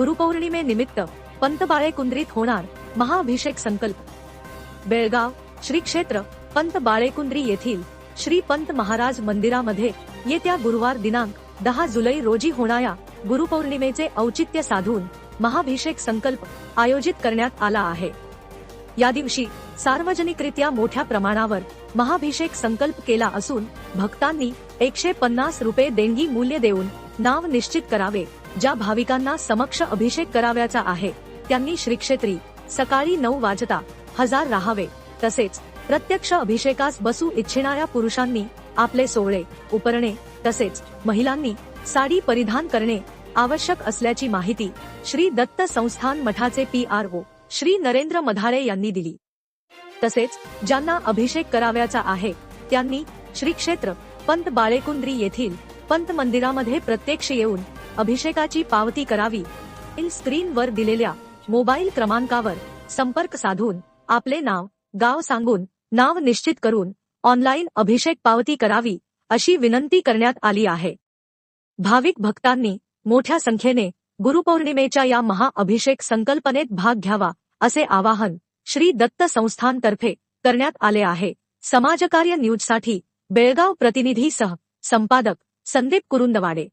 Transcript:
गुरुपौर्णिमेनिमित्त पंत बाळेकुंद्रीत होणार महाअभिषेक संकल्प. बेळगाव श्री क्षेत्र पंत बाळेकुंद्री येथील श्री पंत महाराज मंदिरामध्ये येत्या गुरुवार दिनांक दहा जुलै रोजी होणाऱ्या गुरुपौर्णिमेचे औचित्य साधून महाभिषेक संकल्प आयोजित करण्यात आला आहे. या दिवशी सार्वजनिकरित्या मोठ्या प्रमाणावर महाभिषेक संकल्प केला असून भक्तांनी एकशे पन्नास रुपये देणगी मूल्य देऊन नाव निश्चित करावे. ज्या भाविकांना समक्ष अभिषेक कराव्याचा आहे त्यांनी श्रीक्षेत्री सकाळी नऊ वाजता हजर राहावे. तसेच प्रत्यक्ष अभिषेकास बसू इच्छिणाऱ्या पुरुषांनी आपले सोहळे उपरणे तसेच महिलांनी साडी परिधान करणे आवश्यक असल्याची माहिती श्री दत्त संस्थान मठाचे P R O Shri Narendra Madhale यांनी दिली. तसेच ज्यांना अभिषेक कराव्याचा आहे त्यांनी श्री क्षेत्र पंत बाळेकुंद्री येथील पंत मंदिरामध्ये प्रत्यक्ष येऊन अभिषेकाची पावती करावी. इन स्क्रीनवर दिलेल्या मोबाईल क्रमांकावर संपर्क साधून आपले नाव गाव सांगून नाव निश्चित करून ऑनलाईन अभिषेक पावती करावी अशी विनंती करण्यात आली आहे. भाविक भक्तांनी मोठ्या संख्येने गुरुपौर्णिमेच्या या महाअभिषेक संकल्पनेत भाग घ्यावा असे आवाहन श्री दत्त संस्थानतर्फे करण्यात आले आहे. समाजकार्य न्यूजसाठी बेळगाव प्रतिनिधीसह संपादक संदीप कुरुंदवाडे.